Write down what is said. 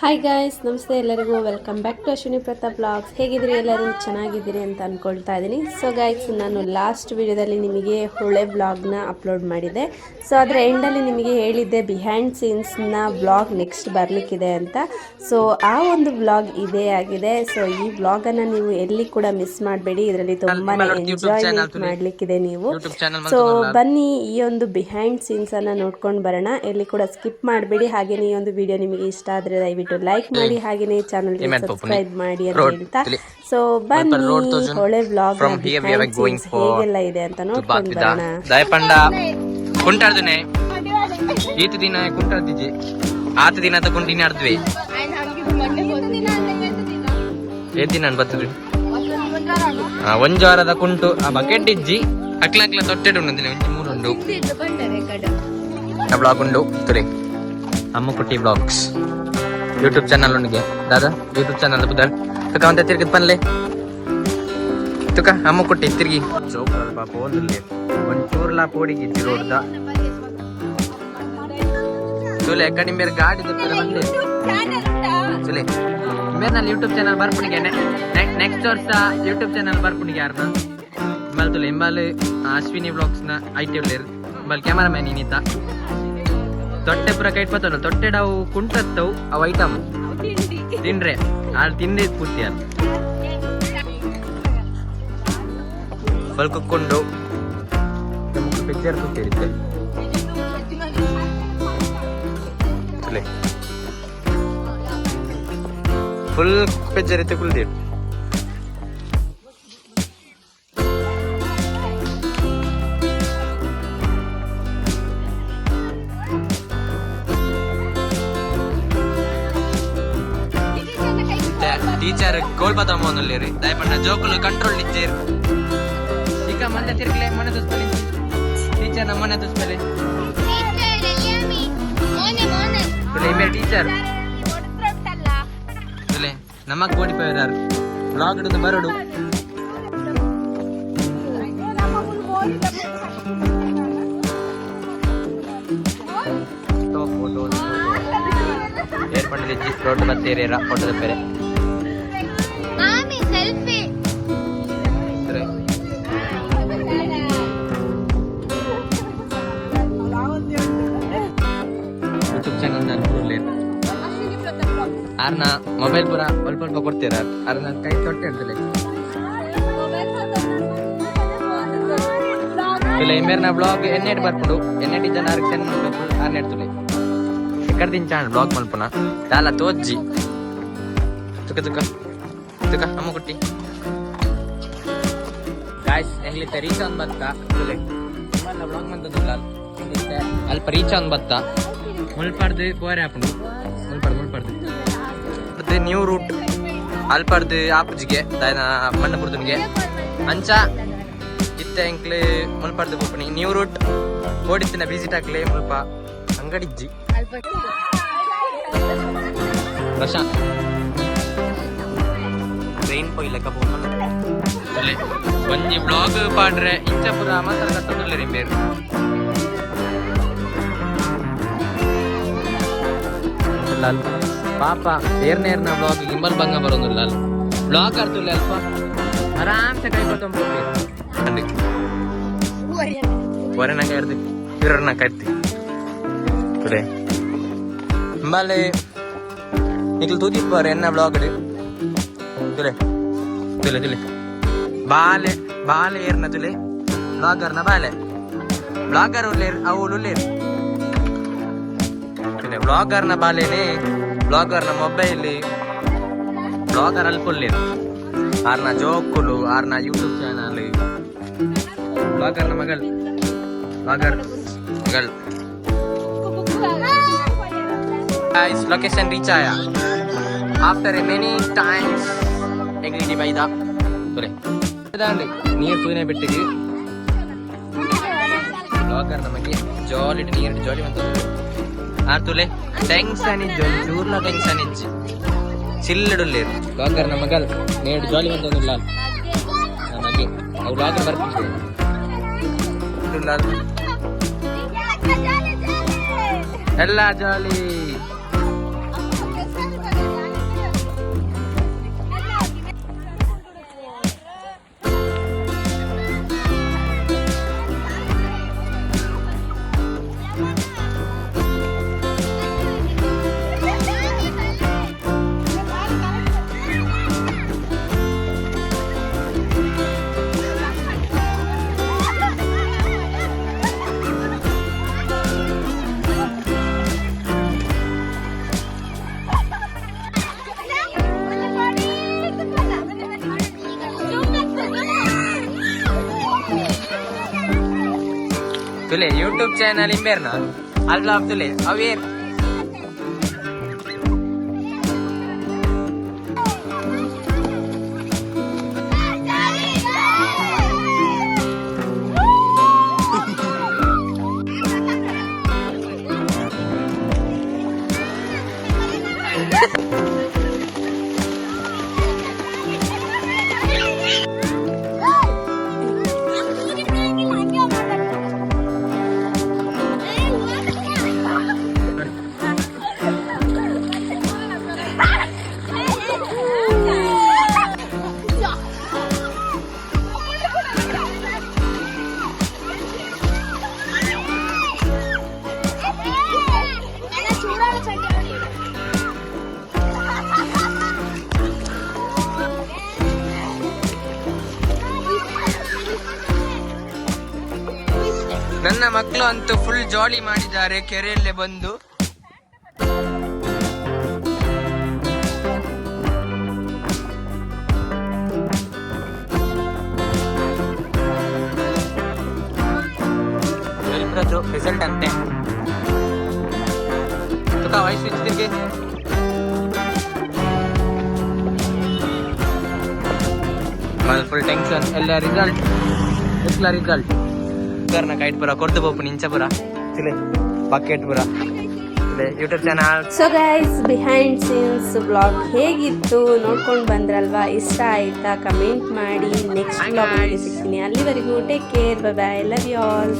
Hi guys ನಮಸ್ತೆ ಎಲ್ಲರಿಗೂ. Welcome back to Ashwini Pratap vlogs ಹೇಗಿದ್ದೀರಿ ಎಲ್ಲರೂ? ಚೆನ್ನಾಗಿದ್ದೀರಿ ಅಂತ ಅಂದ್ಕೊಳ್ತಾ ಇದ್ದೀನಿ. ಸೊ ಗಾಯ್ಸ್ ನಾನು ಲಾಸ್ಟ್ ವಿಡಿಯೋದಲ್ಲಿ ನಿಮಗೆ ಹೊಳೆ ಬ್ಲಾಗ್ನ ಅಪ್ಲೋಡ್ ಮಾಡಿದೆ ಸೊ ಅದರ ಎಂಡಲ್ಲಿ ನಿಮಗೆ ಹೇಳಿದ್ದೆ ಬಿಹೈಂಡ್ ಸೀನ್ಸ್ನ ಬ್ಲಾಗ್ ನೆಕ್ಸ್ಟ್ ಬರಲಿಕ್ಕಿದೆ ಅಂತ. ಸೊ ಆ ಒಂದು ಬ್ಲಾಗ್ ಇದೇ ಆಗಿದೆ. ಸೊ ಈ ಬ್ಲಾಗನ್ನು ನೀವು ಎಲ್ಲಿ ಕೂಡ ಮಿಸ್ ಮಾಡಬೇಡಿ. ಇದರಲ್ಲಿ ತುಂಬಾ ಎಂಜಾಯ್ಮೆಂಟ್ ಮಾಡಲಿಕ್ಕಿದೆ ನೀವು. ಸೊ ಬನ್ನಿ ಈ ಒಂದು ಬಿಹೈಂಡ್ ಸೀನ್ಸ್ ಅನ್ನ ನೋಡ್ಕೊಂಡು ಬರೋಣ. ಎಲ್ಲಿ ಕೂಡ ಸ್ಕಿಪ್ ಮಾಡಬೇಡಿ. ಹಾಗೆಯೇ ಈ ಒಂದು ವಿಡಿಯೋ ನಿಮಗೆ ಇಷ್ಟ ಆದರೆ ದಯವಿಟ್ಟು ಲೈಕ್ ಮಾಡಿ ಹಾಗೇನೆ ಚಾನಲ್ ಸಬ್ಸ್ಕ್ರೈಬ್ ಮಾಡಿ ಅಂತ ಹೇಳ್ತಾ. ಸೊ ಬನ್ನಿ ಒಳ್ಳೆ ಬ್ಲಾಗ್ ಹೇಗೆಲ್ಲ ಇದೆ ಅಂತ ನೋಡ್ಕೊಂಡು ಬರೋಣ. ದಯಪಂಡ. ಕುಂಟಾಡ್ದುನೆ. ಈತ ದಿನ ಕುಂಟಾಡ್ತಿಜಿ ಆತ ದಿನ ಅಂತ ಕುಂಟಿನಿ ಆಡ್ದ್ವಿ. ಏತ್ ದಿನ ಬರ್ತದ್ರಿ ಆ, ಒಂಜ್ ವಾರದ ಕುಂಟು ಆ ಬಕೆಟ್ ಇಜ್ಜಿ. ಅಕ್ಲ ಅಕ್ಲ ತೊಟ್ಟೆಡು ಉಂಡು ಒಂಜಿ ಮೂರು ಉಂಡು ಬ್ಲಾಗ್ ಉಂಡು ತುರಿ. ಅಮ್ಮ ಕುಟ್ಟಿ ಬ್ಲಾಗ್ಸ್ ಯೂಟ್ಯೂಬ್ ಚಾನಲ್ ಉಂಡಿಗೆ ದಾದಾ ಯೂಟ್ಯೂಬ್ ಚಾನಲ್ ಬುದಲ್ ತುಕ ಅಂತ ತಿರ್ಗಿದ್ ಪನ್ಲೆ ತುಕ ಅಮ್ಮ ಕೊಟ್ಟಿ ತಿರ್ಗಿ. ಚೌಕಲ್ ಪಾಪ ಓದಲ್ಲಿ ಒಂಚೂರ್ಲ ಪೋಡಿಗಿಜ್ಜಿ ರೋಡ್ದ ತುಲೆ ಕಡಿಮೆ ಗಾಡಿ ದಪ್ಪದ ಬಂದೆ. ತುಲೆ ನಾನು ಯೂಟ್ಯೂಬ್ ಚಾನಲ್ ಬರ್ಪುಣಿಗೆ. ನೆಕ್ಸ್ಟ್ ವರ್ಷ ಯೂಟ್ಯೂಬ್ ಚಾನಲ್ ಬರ್ಪುಣಿಗೆ ಯಾರನ್ನ ನಿಮ್ಮಲ್ ತುಲೆ ಇಂಬಲ್ ಅಶ್ವಿನಿ ಬ್ಲಾಗ್ಸ್ನ ಐಟಿ ಉಳ್ಳೇರು ಮ್ಯಾನ್ ಕ್ಯಾಮರಾಮ್ಯಾನ್ ಇನ್ನಿತ ತೊಟ್ಟೆ ಪುರ ಕೈಟ್ ಬತ್ತಲ್ಲ ತೊಟ್ಟೆ ಅವು ಕುಂಟತ್ತವು, ಅವು ಐಟಮ್ ತಿನ್ರೆ ಅಲ್ಲಿ ತಿಂದೆ ಪೂರ್ತಿ ಅಲ್ಲಿ. ಬಲ್ಕೊಂಡು ಪಿಕ್ಚರ್ ಕೂತಿರುತ್ತೆ ತುಲೆ ಫುಲ್ ಕುಲ್ದೀರ್ ടീച്ചർ ഗോൾപത്രം പോകുന്നുള്ളേറി ദയപ്പണ്ട ജോക്കുള്ള ಕಂಟ್ರೋಲ್ ಟೀಚರ್ ಈಗ ಮಂದೆ ತಿರ್ಗಲೆ ಮನೆ ದೋಸ್ತಲಿ ಟೀಚರ್ ನಮ್ಮ ಮನೆ ದೋಸ್ತಲಿ ಟೀಚರ್ ನಮಗ್ ಕೋಡಿ ಪೈರಾರ್ ಬ್ಲಾಗ್ ಹಿಡಿದು ಬರಡು ಏರ್ಪಂಡಲಿ ಜಿ ರೋಡ್ ಮತ್ತೆ ಏರಿಯರ ಫೋಟೋದ ಬೇರೆ ಆರ್ನ ಮೊಬೈಲ್ ಪೂರ ಅಲ್ಪ ಅಲ್ಪ ಕೊಡ್ತೀರ ಆರ್ನ ಕೈ ತೊಟ್ಟೆ ಅಂತಲೇ ಇಲ್ಲ ಇಮೇರ್ನ ಬ್ಲಾಗ್ ಎನ್ನೆಟ್ ಬರ್ಕೊಂಡು. ಎನ್ನೆಟ್ ಜನ ಮಾಡ್ಬೇಕು ಆರ್ನೆಟ್ ತುಲೆ ಎಕ್ಕಡ ಚಾನ್ ಬ್ಲಾಗ್ ಮಲ್ಪನ ದಾಲ ತೋಜ್ಜಿ. ತುಕ ತುಕ ತುಕ ಅಮ್ಮ ಕುಟ್ಟಿ. ಗಾಯ್ಸ್ ಎಂಗ್ಲಿತ್ತ ರೀಚ್ ಆನ್ ಬತ್ತ? ತುಲೆ ಬ್ಲಾಗ್ ಮಂತ ಅಲ್ಪ ರೀಚ್ ಆನ್ ಬತ್ತ? ಮುಲ್ಪಾಡ್ದು ಕೋರೆ ಹಾಕೊಂಡು ನ್ಯೂ ರೂಟ್ ಅಲ್ಪಡ್ದು ಆಪುಜಿಗೆ ದಾಯನ ಮಣ್ಣಪುರದನಿಗೆ. ಅಂಚ, ಇತ್ತೆ ಎಂಕ್ಲೆ ಮುಲ್ಪಡ್ದು ಬುಪ್ಪಣಿ ನ್ಯೂ ರೂಟ್ ಓಡಿತ್ತಿನ ವಿಸಿಟ್ ಹಾಕ್ಲೆ ಮುಲ್ಪ ಅಂಗಡಿಜ್ಜಿ. ಪ್ರಶಾಂತ್. ಟ್ರೈನ್ ಪೋಯ್ ಲೆಕ್ಕ ಬೋಮಲ್ಲ ಒಂಜಿ ಬ್ಲಾಗ್ ಪಾಡ್ರೆ ಇಂಚ ಪುರ ಮಾತಾಡ ಕತ್ತೊಂದುಲ್ಲೆ ರಿಂಬೇರು ಲಾಲ್ ಪಾಪ, ಬೇರ್ನೇ ಇರ್ನ ಬ್ಲಾಗ್ ಗಿಂಬಲ್ ಭಂಗ ಬರೋದಿಲ್ಲ ಅಲ್ಲ. ಬ್ಲಾಗ್ ಆಡ್ತಿಲ್ಲ ಅಲ್ಪ ಆರಾಮ್ಸೆ ಕೈ ಕೊತ್ತೊಂಬಿಡ್ತೀನಿ ಒರೆನ ಕರ್ದಿ ಇವ್ರನ್ನ ಕರ್ತಿ ಟುಡೇ ಇಂಬಾಲೆ ನಿಖಿಲ್ ತೂದಿಪ್ಪಾರೆ ಎನ್ನ ಬ್ಲಾಗ್ ತುಲೆ. ತುಲೆ ತುಲೆ. ಬಾಲೆ ಬಾಲೆ ಏರ್ನ ತುಲೆ? ಬ್ಲಾಗರ್ನ ಬಾಲೆ. ಬ್ಲಾಗರ್ ಉಳ್ಳೇರ್ ಅವಳು ಉಳ್ಳೇರ್ ಬ್ಲಾಗರ್ನ ಬಾಲೆನೇ. ಬ್ಲಾಗರ್ನ ಮೊಬೈಲ್ ಬ್ಲಾಗರ್ ಅಲ್ಪೊಲ್ಲೇರು ಆರ್ನ ಜೋಕುಲು, ಆರ್ನ ಯೂಟ್ಯೂಬ್ ಚಾನಲ್ ಬ್ಲಾಗರ್ನ ಮಗಳು. ಬ್ಲಾಗರ್ ಮಗಳು. Guys, location reach aya after many times. ಎಗ್ರಿಡಿ ಬೈದ ತುರೆ ಇದಾಂಡ್ ನೀರು ತೂನೆ ಬಿಟ್ಟಿಗೆ ಬ್ಲಾಗರ್ ನಮಗೆ ಜಾಲಿ ನೀರು ಜಾಲಿ ಬಂತದ್ದು ಆರ್ತುಲೆ ಟೆನ್ಷನ್ ಇಜ್ಜು ಚೂರ್ಲ ಟೆನ್ಷನ್ ಇಜ್ಜಿ ಚಿಲ್ಲಡುಲ್ಲೇರು ಬ್ಲಾಗರ್ ನಮಗಲ್ ನೇಡು ಜಾಲಿ ಲಾಲ್ ನಮಗೆ ಅವು ಬ್ಲಾಗರ್ ಬರ್ತಿದ್ದೆ ಎಲ್ಲ ಜಾಲಿ. ತುಲೆ ಯೂಟ್ಯೂಬ್ ಚಾನಲ್ ಇಂಬೇರ್ನ ಅಲ್ಲ ತುಲೆ ಅವೇರ್ ನನ್ನ ಮಕ್ಕಳು ಅಂತೂ ಫುಲ್ ಜಾಲಿ ಮಾಡಿದ್ದಾರೆ, ಕೆರೆಯಲ್ಲೇ ಬಂದು. ರಿಸಲ್ಟ್ ಅಂತೆ. ವಯಸ್ಸು ಫುಲ್ ಟೆನ್ಷನ್ ಎಲ್ಲ ರಿಸಲ್ಟ್ ಎಲ್ಲ ರಿಸಲ್ಟ್ ಕರ್ನ ಕೈಟ್ ಪುರ ಕೊರ್ದು ಬೋಪು ನಿಂಚ ಪುರ ತಿಲೆ ಬಕೆಟ್ ಪುರ YouTube channel so guys behind scenes vlog ಹೇಗಿತ್ತು ನೋಡ್ಕೊಂಡು ಬಂದ್ರಲ್ವಾ? ಇಷ್ಟ ಆಯ್ತಾ? ಕಮೆಂಟ್ ಮಾಡಿ. ನೆಕ್ಸ್ಟ್ ಬ್ಲಾಗ್ ಸಿಗ್ತೀನಿ. ಅಲ್ಲಿವರೆಗೂ take care bye bye love you all